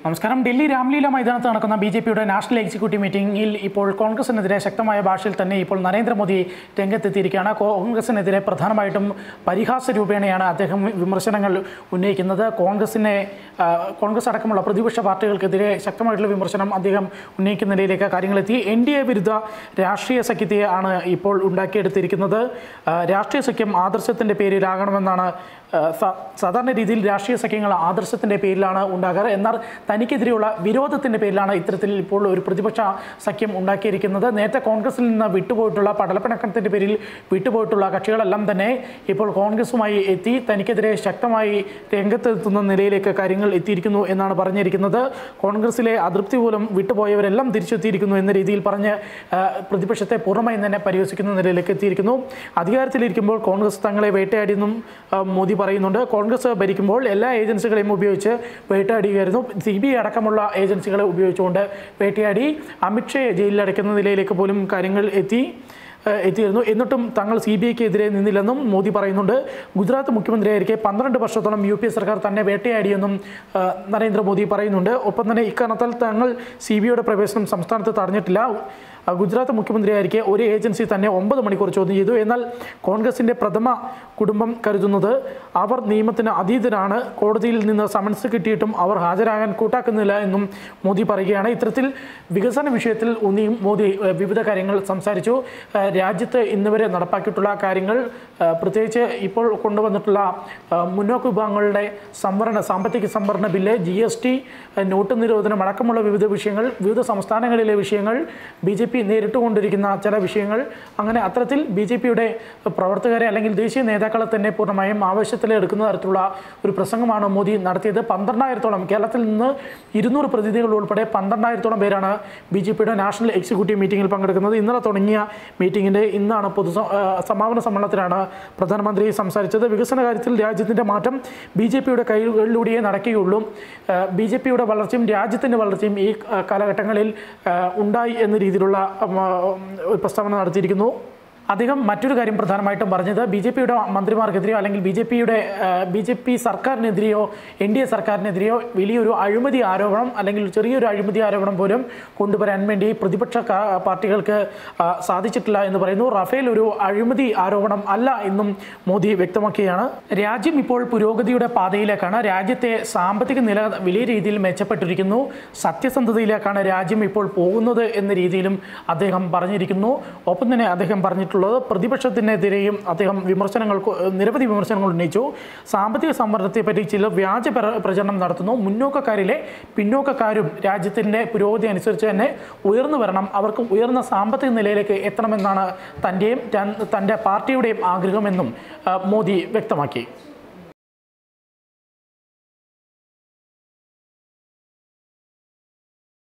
നമസ്കാരം. ഡൽഹി രാംലീല മൈതാനത്ത് നടക്കുന്ന ബി ജെ പിയുടെ നാഷണൽ എക്സിക്യൂട്ടീവ് മീറ്റിംഗിൽ ഇപ്പോൾ കോൺഗ്രസിനെതിരെ ശക്തമായ ഭാഷയിൽ തന്നെ ഇപ്പോൾ നരേന്ദ്രമോദി രംഗത്തെത്തിയിരിക്കുകയാണ്. കോൺഗ്രസിനെതിരെ പ്രധാനമായിട്ടും പരിഹാസ രൂപേണയാണ് അദ്ദേഹം വിമർശനങ്ങൾ ഉന്നയിക്കുന്നത്. കോൺഗ്രസിനെ കോൺഗ്രസ് അടക്കമുള്ള പ്രതിപക്ഷ പാർട്ടികൾക്കെതിരെ ശക്തമായിട്ടുള്ള വിമർശനം അദ്ദേഹം ഉന്നയിക്കുന്ന നിലയിലേക്ക് കാര്യങ്ങളെത്തി. എൻ ഡി എ വിരുദ്ധ രാഷ്ട്രീയ സഖ്യത്തെ ആണ് ഇപ്പോൾ ഉണ്ടാക്കിയെടുത്തിരിക്കുന്നത്. രാഷ്ട്രീയ സഖ്യം ആദർശത്തിന്റെ പേരിലാകണമെന്നാണ് സാധാരണ രീതിയിൽ രാഷ്ട്രീയ സഖ്യങ്ങൾ ആദർശത്തിന്റെ പേരിലാണ് ഉണ്ടാകാറ്. എന്നാൽ തനിക്കെതിരെയുള്ള വിരോധത്തിന്റെ പേരിലാണ് ഇത്തരത്തിൽ ഇപ്പോൾ ഒരു പ്രതിപക്ഷ സഖ്യം ഉണ്ടാക്കിയിരിക്കുന്നത്. നേരത്തെ കോൺഗ്രസിൽ നിന്ന് വിട്ടുപോയിട്ടുള്ള പടലപ്പിണക്കത്തിന്റെ പേരിൽ വിട്ടുപോയിട്ടുള്ള കക്ഷികളെല്ലാം തന്നെ ഇപ്പോൾ കോൺഗ്രസുമായി എത്തി തനിക്കെതിരെ ശക്തമായി രംഗത്തെത്തുന്ന നിലയിലേക്ക് കാര്യങ്ങൾ എത്തിയിരിക്കുന്നു എന്നാണ് പറഞ്ഞിരിക്കുന്നത്. കോൺഗ്രസിലെ അതൃപ്തി മൂലം വിട്ടുപോയവരെല്ലാം തിരിച്ചെത്തിയിരിക്കുന്നു എന്ന രീതിയിൽ പറഞ്ഞ് പ്രതിപക്ഷത്തെ പൂർണമായും തന്നെ പരിഹസിക്കുന്ന നിലയിലേക്ക് എത്തിയിരിക്കുന്നു. അധികാരത്തിലിരിക്കുമ്പോൾ കോൺഗ്രസ് തങ്ങളെ വേട്ടയാടിയെന്നും മോദി പറയുന്നുണ്ട്. കോൺഗ്രസ് ഭരിക്കുമ്പോൾ എല്ലാ ഏജൻസികളെയും ഉപയോഗിച്ച് വേട്ടയാടിയായിരുന്നു. സി ബി ഐ അടക്കമുള്ള ഏജൻസികളെ ഉപയോഗിച്ചുകൊണ്ട് വേട്ടയാടി അമിത്ഷയെ ജയിലിലടയ്ക്കുന്ന നിലയിലേക്ക് പോലും കാര്യങ്ങൾ എത്തി എത്തിയിരുന്നു. എന്നിട്ടും തങ്ങൾ സി ബി ഐക്ക് എതിരെ നിന്നില്ലെന്നും മോദി പറയുന്നുണ്ട്. ഗുജറാത്ത് മുഖ്യമന്ത്രിയായിരിക്കെ പന്ത്രണ്ട് വർഷത്തോളം യു പി എ സർക്കാർ തന്നെ വേട്ടയാടിയെന്നും നരേന്ദ്രമോദി പറയുന്നുണ്ട്. ഒപ്പം തന്നെ ഇക്കാരണത്താൽ തങ്ങൾ സി ബി ഐയുടെ പ്രവേശനം സംസ്ഥാനത്ത് തടഞ്ഞിട്ടില്ല. ഗുജറാത്ത് മുഖ്യമന്ത്രിയായിരിക്കെ ഒരു ഏജൻസി തന്നെ ഒമ്പത് മണിക്കൂർ ചോദ്യം ചെയ്തു. എന്നാൽ കോൺഗ്രസിന്റെ പ്രഥമ കുടുംബം കരുതുന്നത് അവർ നിയമത്തിന് അതീതരാണ്. കോടതിയിൽ നിന്ന് സമൻസ് കിട്ടിയിട്ടും അവർ ഹാജരാകാൻ കൂട്ടാക്കുന്നില്ല എന്നും മോദി പറയുകയാണ്. ഇത്തരത്തിൽ വികസന വിഷയത്തിൽ ഊന്നിയും മോദി വിവിധ കാര്യങ്ങൾ സംസാരിച്ചു. രാജ്യത്ത് ഇന്നുവരെ നടപ്പാക്കിയിട്ടുള്ള കാര്യങ്ങൾ പ്രത്യേകിച്ച് ഇപ്പോൾ കൊണ്ടുവന്നിട്ടുള്ള മുന്നോക്ക വിഭാഗങ്ങളുടെ സംവരണ സാമ്പത്തിക സംവരണ bill G S T note നിരോധനം അടക്കമുള്ള വിവിധ വിഷയങ്ങൾ വിവിധ സംസ്ഥാനങ്ങളിലെ വിഷയങ്ങൾ ബി ജെ പി നേരിട്ടുകൊണ്ടിരിക്കുന്ന ചില വിഷയങ്ങൾ അങ്ങനെ അത്തരത്തിൽ ബി ജെ പിയുടെ പ്രവർത്തകരെ അല്ലെങ്കിൽ ദേശീയ നേതാക്കളെ തന്നെ പൂർണമായും ആവശ്യത്തിലെടുക്കുന്ന തരത്തിലുള്ള ഒരു പ്രസംഗമാണ് മോദി നടത്തിയത്. പന്ത്രണ്ടായിരത്തോളം കേരളത്തിൽ നിന്ന് ഇരുന്നൂറ് പ്രതിനിധികൾ ഉൾപ്പെടെ പന്ത്രണ്ടായിരത്തോളം പേരാണ് ബി ജെ പിയുടെ നാഷണൽ എക്സിക്യൂട്ടീവ് മീറ്റിംഗിൽ പങ്കെടുക്കുന്നത്. ഇന്നലെ തുടങ്ങിയ മീറ്റിങ്ങിന്റെ ഇന്നാണ് പൊതു സമാപന സമ്മേളനത്തിലാണ് പ്രധാനമന്ത്രി സംസാരിച്ചത്. വികസന കാര്യത്തിൽ രാജ്യത്തിന്റെ മാറ്റം ബി ജെ പിയുടെ കൈകളിലൂടെയേ നടക്കുകയുള്ളൂ. ബി ജെ പിയുടെ വളർച്ചയും രാജ്യത്തിന്റെ വളർച്ചയും ഈ കാലഘട്ടങ്ങളിൽ ഉണ്ടായി എന്ന രീതിയിലുള്ള പ്രസ്താവന നടത്തിയിരിക്കുന്നു. അദ്ദേഹം മറ്റൊരു കാര്യം പ്രധാനമായിട്ടും പറഞ്ഞത് ബി ജെ പിയുടെ മന്ത്രിമാർക്കെതിരെയോ അല്ലെങ്കിൽ ബി ജെ പിയുടെ ബി ജെ പി സർക്കാരിനെതിരെയോ എൻ ഡി എ സർക്കാരിനെതിരെയോ വലിയൊരു അഴിമതി ആരോപണം അല്ലെങ്കിൽ ചെറിയൊരു അഴിമതി ആരോപണം പോലും കൊണ്ടുവരാൻ വേണ്ടി പ്രതിപക്ഷ പാർട്ടികൾക്ക് സാധിച്ചിട്ടില്ല എന്ന് പറയുന്നു. റഫേൽ ഒരു അഴിമതി ആരോപണം അല്ല എന്നും മോദി വ്യക്തമാക്കുകയാണ് രാജ്യം ഇപ്പോൾ പുരോഗതിയുടെ പാതയിലേക്കാണ്. രാജ്യത്തെ സാമ്പത്തിക നില വലിയ രീതിയിൽ മെച്ചപ്പെട്ടിരിക്കുന്നു. സത്യസന്ധതയിലേക്കാണ് രാജ്യം ഇപ്പോൾ പോകുന്നത് എന്ന രീതിയിലും അദ്ദേഹം പറഞ്ഞിരിക്കുന്നു. ഒപ്പം തന്നെ അദ്ദേഹം പറഞ്ഞിട്ടുള്ളത് പ്രതിപക്ഷത്തിനെതിരെയും അദ്ദേഹം വിമർശനങ്ങൾ നിരവധി വിമർശനങ്ങൾ ഉന്നയിച്ചു. സാമ്പത്തിക സംവരണത്തെ പറ്റി ചില വ്യാജ പ്രചരണം നടത്തുന്നു. മുന്നോക്കക്കാരിലെ പിന്നോക്കക്കാരും രാജ്യത്തിന്റെ പുരോഗതി അനുസരിച്ച് തന്നെ ഉയർന്നു വരണം. അവർക്ക് ഉയർന്ന സാമ്പത്തിക നിലയിലേക്ക് എത്തണമെന്നാണ് തന്റെയും തന്റെ പാർട്ടിയുടെയും ആഗ്രഹമെന്നും മോദി വ്യക്തമാക്കി.